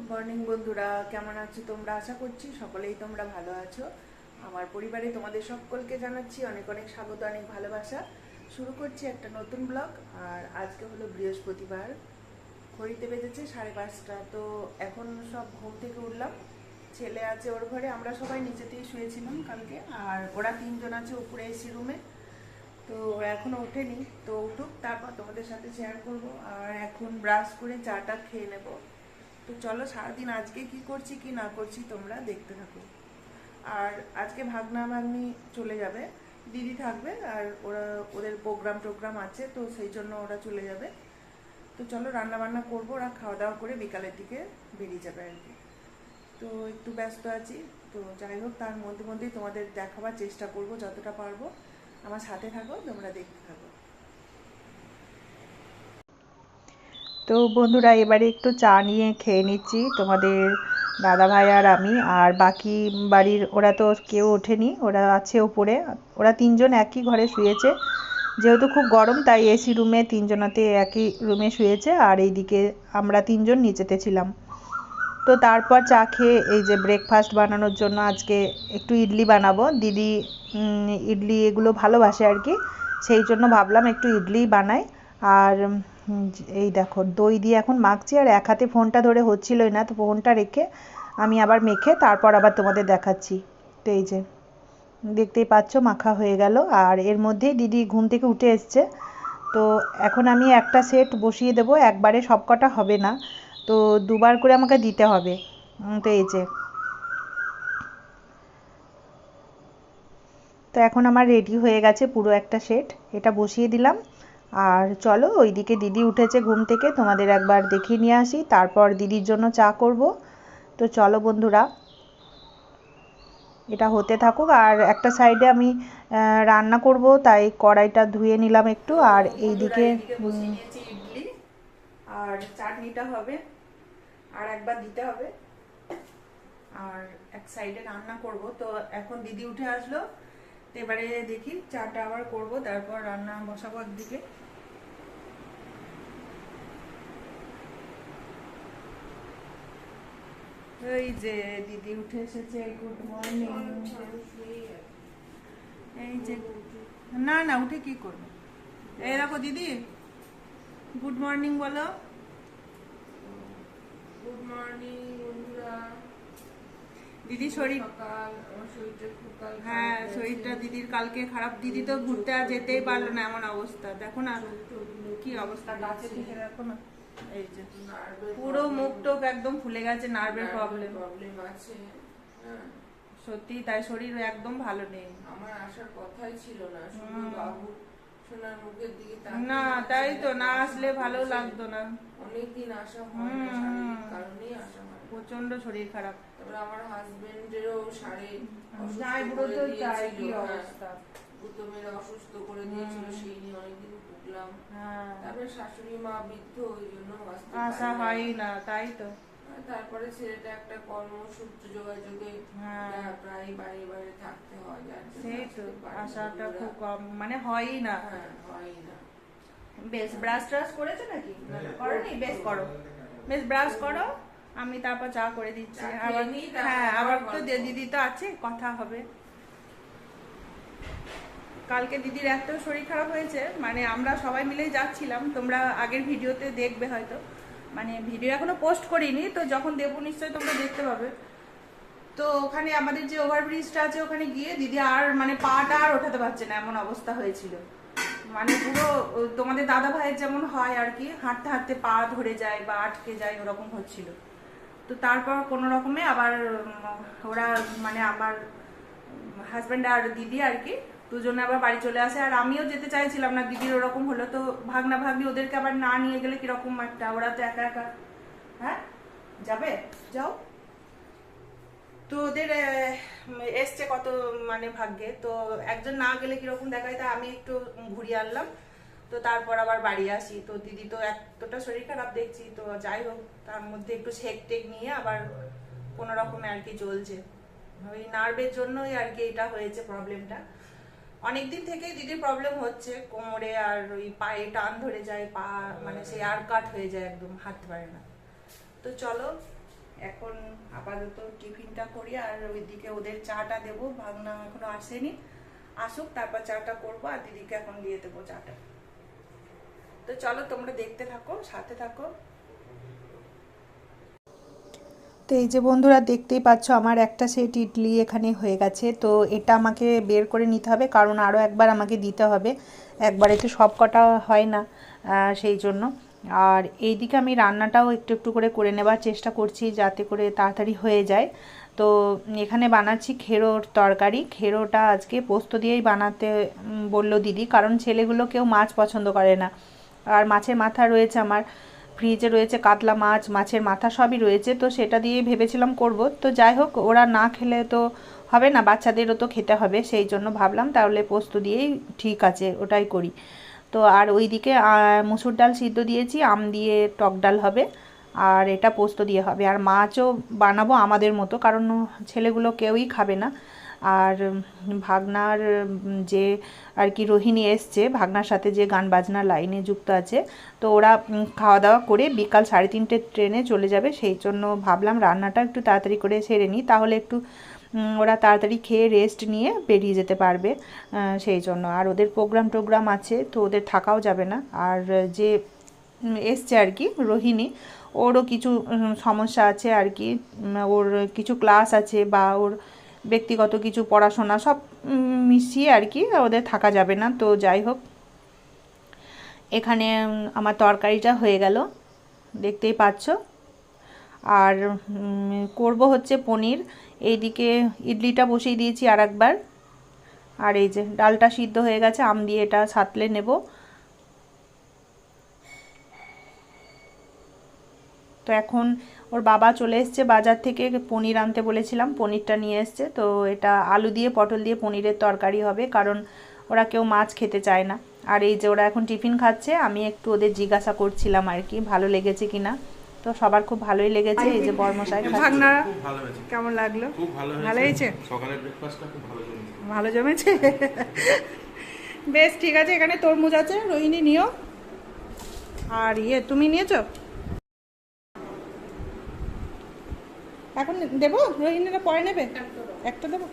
Good morning বন্ধুরা, কেমন আছো তোমরা? আশা করছি সকলেই তোমরা ভালো আছো। আমার পরিবারে তোমাদের সকলকে জানাচ্ছি অনেক অনেক স্বাগত, অনেক ভালোবাসা। শুরু করছি একটা নতুন ব্লগ, আর আজকে হলো বৃহস্পতিবার। ঘড়িতে বেজেছে সাড়ে পাঁচটা, তো এখন সব ঘুম থেকে উঠলাম। ছেলে আছে ওর ঘরে, আমরা সবাই নিচেতেই শুয়েছিলাম কালকে, আর ওরা তিনজন আছে উপরে এসি রুমে। তো ওরা এখনও ওঠেনি, তো উঠুক, তারপর তোমাদের সাথে শেয়ার করব। আর এখন ব্রাশ করে চাটা খেয়ে নেব। তো চলো সারাদিন আজকে কি করছি, কি না করছি তোমরা দেখতে থাকো। আর আজকে ভাগনা ভাগ্নি চলে যাবে, দিদি থাকবে আর ওরা, ওদের প্রোগ্রাম টোগ্রাম আছে, তো সেই জন্য ওরা চলে যাবে। তো চলো রান্না বান্না করব, ওরা খাওয়া দাওয়া করে বিকালের দিকে বেরিয়ে যাবে আর কি। তো একটু ব্যস্ত আছি, তো যাই হোক তার মধ্যে মধ্যেই তোমাদের দেখাবার চেষ্টা করব যতটা পারব। আমার সাথে থাকো, তোমরা দেখতে থাকো। তো বন্ধুরা, এবারে একটু চা নিয়ে খেয়ে নিচ্ছি। তোমাদের দাদা ভাই আর আমি, আর বাকি বাড়ির, ওরা তো কেউ ওঠেনি, ওরা আছে ওপরে। ওরা তিনজন একই ঘরে শুয়েছে। যেহেতু খুব গরম, তাই এসি রুমে তিনজনাতে একই রুমে শুয়েছে, আর এইদিকে আমরা তিনজন নিচেতে ছিলাম। তো তারপর চা খেয়ে এই যে ব্রেকফাস্ট বানানোর জন্য আজকে একটু ইডলি বানাবো। দিদি ইডলি এগুলো ভালোবাসে আর কি, সেই জন্য ভাবলাম একটু ইডলি বানাই। আর এই দেখো, দই দিয়ে এখন মাখছি আর এক হাতে ফোনটা ধরে হচ্ছিলই না, তো ফোনটা রেখে আমি আবার মেখে তারপর আবার তোমাদের দেখাচ্ছি। তো এই যে, দেখতেই পাচ্ছ মাখা হয়ে গেল আর এর মধ্যেই দিদি ঘুম থেকে উঠে এসছে। তো এখন আমি একটা সেট বসিয়ে দেবো, একবারে সবকটা হবে না, তো দুবার করে আমাকে দিতে হবে। তো এই যে, তো এখন আমার রেডি হয়ে গেছে পুরো একটা সেট, এটা বসিয়ে দিলাম। আর চলো ওইদিকে দিদি উঠেছে ঘুম থেকে তোমাদের একবার দেখিয়ে নিয়ে আসি তারপর দিদির জন্য চা করব। তো চলো বন্ধুরা এটা হতে থাকুক। আর একটা সাইডে আমি রান্না করব তাই কড়াইটা ধুয়ে নিলাম একটু আর এইদিকে ইডলি আর চাটনিটা হবে আর একবার দিতে হবে। আর এক সাইডে রান্না করব। তো এখন দিদি উঠে আসলো এবারে দেখি চাটা আবার করব তারপর রান্না বসাবো দিকে এই যে দিদি উঠে এসেছে গুড মর্নিং এই যে না না উঠে কি করবে? এই দেখো দিদি গুড মর্নিং বলো। গুড মর্নিং বন্ধুরা। দিদি শরীর হ্যাঁ শরীরটা দিদির কালকে খারাপ। দিদি তো ঘুরতে আর যেতেই পারল না এমন অবস্থা। দেখো না কি অবস্থা কাছে থেকে দেখো না। এই যে পুরো মুখ টোক একদম ফুলে গেছে নার্ভের প্রবলেম প্রবলেম আছে হ্যাঁ। সত্যি তাই শরীর একদম ভালো নেই। আমার আসার কথাই ছিল না শুধু বাবু সোনার মুখের দিকে না তাই তো না আসলে ভালো লাগতো না। অনেকদিন আসা হয় না কারণেই আসা হয় প্রচণ্ড শরীর খারাপ। তারপরে আমার হাজবেন্ডেরও বুড়ো তো তাই কি অবস্থা? প্রথমে অসুস্থ করে দিয়েছিল সেই নিয়ে অনেকদিন ভুগলাম। হ্যাঁ। তারপরে শাশুড়ি মা বৃদ্ধ ওই জন্য আসা হয় না। তাই তো। তারপরে ছেলেটা একটা কর্মসূত্র যোগাযোগে হ্যাঁ। প্রায় বাইরে বাইরে থাকতে হয় সেই তো আসাটা খুব কম মানে হয়ই না। হ্যাঁ হয় না। বেশ ব্রাশ ট্রাশ করেছ নাকি? করনি? বেশ করো। বেশ ব্রাশ করো আমি তারপর চা করে দিচ্ছি। আবার হ্যাঁ আবার তো দিদি তো আছে কথা হবে। কালকে দিদির এত শরীর খারাপ হয়েছে মানে আমরা সবাই মিলেই যাচ্ছিলাম, তোমরা আগের ভিডিওতে দেখবে হয়তো। মানে ভিডিও এখনও পোস্ট করিনি, তো যখন দেবো নিশ্চয়ই তোমরা দেখতে পাবে। তো ওখানে আমাদের যে ওভারব্রিজটা আছে, ওখানে গিয়ে দিদি আর মানে পাটা আর ওঠাতে পারছে না, এমন অবস্থা হয়েছিল। মানে পুরো তোমাদের দাদা ভাইয়ের যেমন হয় আর কি, হাঁটতে হাঁটতে পা ধরে যায় বা আটকে যায়, ওরকম হচ্ছিল। তো তারপর কোনো রকমে আবার ওরা মানে আমার হাজব্যান্ড আর দিদি আর কি দুজনে আবার বাড়ি চলে আসে। আর আমিও যেতে চাইছিলাম না, দিদির ওরকম হলো, তো ভাগনা ভাগ্নি ওদেরকে আবার না নিয়ে গেলে কীরকম একটা? ওরা তো একা একা। হ্যাঁ? যাবে? যাও। তো ওদের এসছে কত মানে ভাগ্যে। তো একজন না গেলে কীরকম দেখায়? তা আমি একটু ঘুরিয়ে আনলাম। তো তারপর আবার বাড়ি আসি। তো দিদি তো এতটা শরীর খারাপ দেখছি, তো যাই হোক, তার মধ্যে একটু শেক টেক নিয়ে আবার কোনো রকমে আর কি চলছে ওই নার্ভের জন্যই আর কি এটা হয়েছে প্রবলেমটা অনেকদিন থেকেই দিদির প্রবলেম হচ্ছে। কোমরে আর ওই পায়ে টান ধরে যায়, পা মানে সেই আর কাট হয়ে যায় একদম হাঁটতে পারে না। তো চলো, এখন আপাতত টিফিনটা করি আর ওইদিকে ওদের চাটা দেবো, ভাগনা এখনও আসেনি। আসুক, তারপর চাটা করব আর দিদিকে এখন দিয়ে দেবো চাটা। তো চলো, তোমরা দেখতে থাকো, সাথে থাকো। তো এই যে বন্ধুরা দেখতেই পাচ্ছ, আমার একটা সেট ইডলি এখানে হয়ে গেছে। তো এটা আমাকে বের করে নিতে হবে, কারণ আরও একবার আমাকে দিতে হবে। একবারে তো সব কটা হয় না সেই জন্য। আর এইদিকে আমি রান্নাটাও একটু একটু করে করে নেবার চেষ্টা করছি, যাতে করে তাড়াতাড়ি হয়ে যায়। তো এখানে বানাচ্ছি খেরোর তরকারি। খেরোটা আজকে পোস্ত দিয়েই বানাতে বলল দিদি, কারণ ছেলেগুলো কেউ মাছ পছন্দ করে না। আর মাছের মাথা রয়েছে আমার। ফ্রিজে রয়েছে কাতলা মাছ, মাছের মাথা সবই রয়েছে, তো সেটা দিয়ে ভেবেছিলাম করব। তো যাই হোক, ওরা না খেলে তো হবে না, বাচ্চাদেরও তো খেতে হবে, সেই জন্য ভাবলাম তাহলে পোস্ত দিয়েই ঠিক আছে, ওটাই করি। তো আর ওইদিকে মুসুর ডাল সিদ্ধ দিয়েছি, আম দিয়ে টক ডাল হবে, আর এটা পোস্ত দিয়ে হবে। আর মাছও বানাবো আমাদের মতো, কারণ ছেলেগুলো কেউই খাবে না। আর ভাগনার যে আর কি রোহিণী এসছে, ভাগনার সাথে যে গান বাজনার লাইনে যুক্ত আছে, তো ওরা খাওয়া দাওয়া করে বিকাল সাড়ে তিনটে ট্রেনে চলে যাবে। সেই জন্য ভাবলাম রান্নাটা একটু তাড়াতাড়ি করে সেরে নিই, তাহলে একটু ওরা তাড়াতাড়ি খেয়ে রেস্ট নিয়ে বেরিয়ে যেতে পারবে সেই জন্য। আর ওদের প্রোগ্রাম টোগ্রাম আছে, তো ওদের থাকাও যাবে না। আর যে এসছে আর কি রোহিণী, ওরও কিছু সমস্যা আছে আর কি ওর কিছু ক্লাস আছে বা ওর ব্যক্তিগত কিছু পড়াশোনা সব মিশিয়ে আর কি ওদের থাকা যাবে না, তো যাই হোক। এখানে আমার তরকারিটা হয়ে গেল, দেখতেই পাচ্ছ। আর করব হচ্ছে পনির, এইদিকে ইডলিটা বসিয়ে দিয়েছি আর একবার আর এই যে ডালটা সিদ্ধ হয়ে গেছে, আম দিয়ে এটা সাতলে নেব। তো এখন ওর বাবা চলে এসছে বাজার থেকে পনির আনতে বলেছিলাম পনিরটা নিয়ে এসছে। তো এটা আলু দিয়ে পটল দিয়ে পনিরের তরকারি হবে কারণ ওরা কেউ মাছ খেতে চায় না। আর এই যে ওরা এখন টিফিন খাচ্ছে আমি একটু ওদের জিজ্ঞাসা করছিলাম আর কি ভালো লেগেছে কিনা তো সবার খুব ভালোই লেগেছে এই যে বর্মশাই ভাগনা খুব ভালো হয়েছে। কেমন লাগল? খুব ভালো হয়েছে। ভালো হয়েছে? সকালের ব্রেকফাস্টটা খুব ভালো জমেছে। ভালো জমেছে? বেশ ঠিক আছে এখানে তরমুজ আছে রোহিণী নিও। আর ইয়ে তুমি নিয়েছো? এখন দেবো? রোহিণীরা পরে নেবে? একটা দেবো।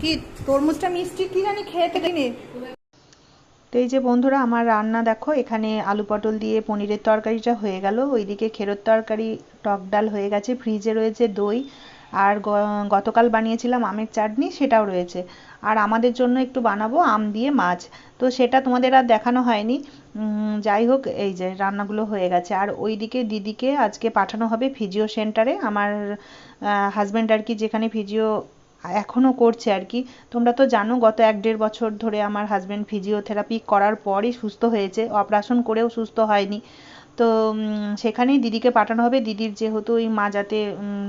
কি, তরমুজটা মিষ্টি? কি জানি খেতে দিনি তো এই যে বন্ধুরা, আমার রান্না দেখো, এখানে আলু পটল দিয়ে পনিরের তরকারিটা হয়ে গেল। ওইদিকে খেরোর তরকারি, টক ডাল হয়ে গেছে, ফ্রিজে রয়েছে দই আর গতকাল বানিয়েছিলাম আমের চাটনি, সেটাও রয়েছে। আর আমাদের জন্য একটু বানাবো আম দিয়ে মাছ। তো সেটা তোমাদের আর দেখানো হয়নি। যাই হোক, এই যে রান্নাগুলো হয়ে গেছে। আর ওইদিকে দিদিকে আজকে পাঠানো হবে ফিজিও সেন্টারে। আমার হাজব্যান্ড আর কি যেখানে ফিজিও এখনও করছে আর কি। তোমরা তো জানো, গত এক দেড় বছর ধরে আমার হাজব্যান্ড ফিজিওথেরাপি করার পরই সুস্থ হয়েছে। অপারেশন করেও সুস্থ হয়নি। তো সেখানেই দিদিকে পাঠানো হবে। দিদির যেহেতু ওই মাজাতে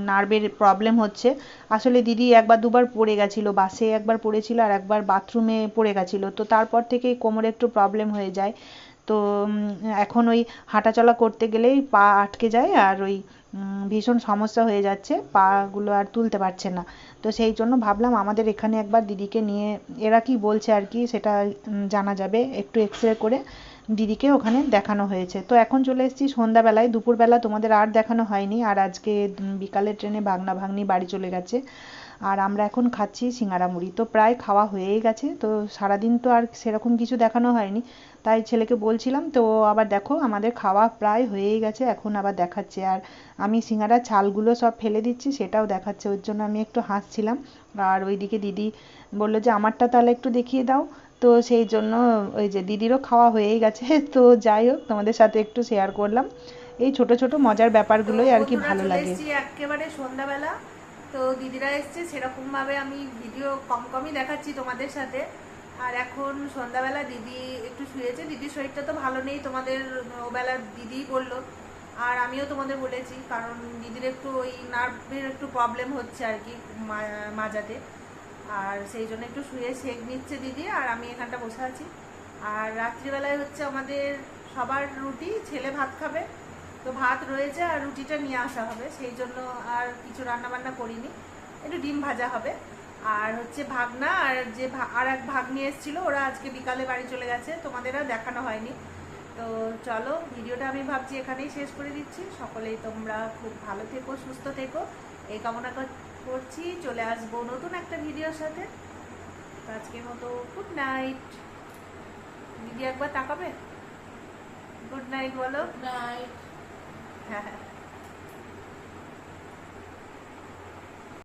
নার্ভের প্রবলেম হচ্ছে, আসলে দিদি একবার দুবার পড়ে গেছিল, বাসে একবার পড়েছিল আর একবার বাথরুমে পড়ে গেছিল। তো তারপর থেকেই কোমরে একটু প্রবলেম হয়ে যায়। তো এখন ওই হাঁটাচলা করতে গেলেই পা আটকে যায় আর ওই ভীষণ সমস্যা হয়ে যাচ্ছে, পাগুলো আর তুলতে পারছে না। তো সেই জন্য ভাবলাম আমাদের এখানে একবার দিদিকে নিয়ে, এরা কি বলছে আর কি সেটা জানা যাবে। একটু এক্স রে করে দিদিকে ওখানে দেখানো হয়েছে। তো এখন চলে এসেছি সন্ধ্যাবেলায়। দুপুরবেলা তোমাদের আর দেখানো হয়নি। আর আজকে বিকালের ট্রেনে ভাগনা ভাগ্নি বাড়ি চলে গেছে। আর আমরা এখন খাচ্ছি সিঙ্গারা মুড়ি। তো প্রায় খাওয়া হয়েই গেছে। তো সারাদিন তো আর সেরকম কিছু দেখানো হয়নি। তাই ছেলেকে বলছিলাম, তো আবার দেখো, আমাদের খাওয়া প্রায় হয়েই গেছে। এখন আবার দেখাচ্ছে। আর আমি সিঙ্গারার ছালগুলো সব ফেলে দিচ্ছি, সেটাও দেখাচ্ছে। ওর জন্য আমি একটু হাসছিলাম। আর ওইদিকে দিদি বলল যে, আমারটা তাহলে একটু দেখিয়ে দাও। তো সেই জন্য ওই যে দিদিরও খাওয়া হয়েই গেছে। তো যাই হোক তোমাদের সাথে একটু শেয়ার করলাম। এই ছোট ছোট মজার ব্যাপারগুলোই আর কি ভালো লাগে। একেবারে সন্ধ্যাবেলা। তো দিদিরা এসছে সেরকম ভাবে আমি ভিডিও কম কমই দেখাচ্ছি তোমাদের সাথে। আর এখন সন্ধ্যাবেলা দিদি একটু শুয়েছে দিদির শরীরটা তো ভালো নেই তোমাদের ওবেলা দিদিই বলল। আর আমিও তোমাদের বলেছি কারণ দিদির একটু ওই নার্ভের একটু প্রবলেম হচ্ছে আর কি মাজাতে। আর সেই জন্য একটু শুয়ে সেক নিচ্ছে দিদি আর আমি এখানটা বসে আছি। আর রাত্রিবেলায় হচ্ছে আমাদের সবার রুটি, ছেলে ভাত খাবে, তো ভাত রয়েছে আর রুটিটা নিয়ে আসা হবে। সেই জন্য আর কিছু রান্না বান্না করিনি, একটু ডিম ভাজা হবে। আর হচ্ছে ভাগনা আর যে আর এক ভাগ নিয়ে এসেছিল, ওরা আজকে বিকালে বাড়ি চলে গেছে তোমাদের আর দেখানো হয়নি। তো চলো, ভিডিওটা আমি ভাবছি এখানেই শেষ করে দিচ্ছি। সকলেই তোমরা খুব ভালো থেকো, সুস্থ থেকো। এই কামনা করছি চলে আসব নতুন একটা ভিডিওর সাথে। তো আজকের মতো গুড নাইট দিদি একবার তাকাবে? গুড নাইট বলো। নাইট হ্যাঁ হ্যাঁ।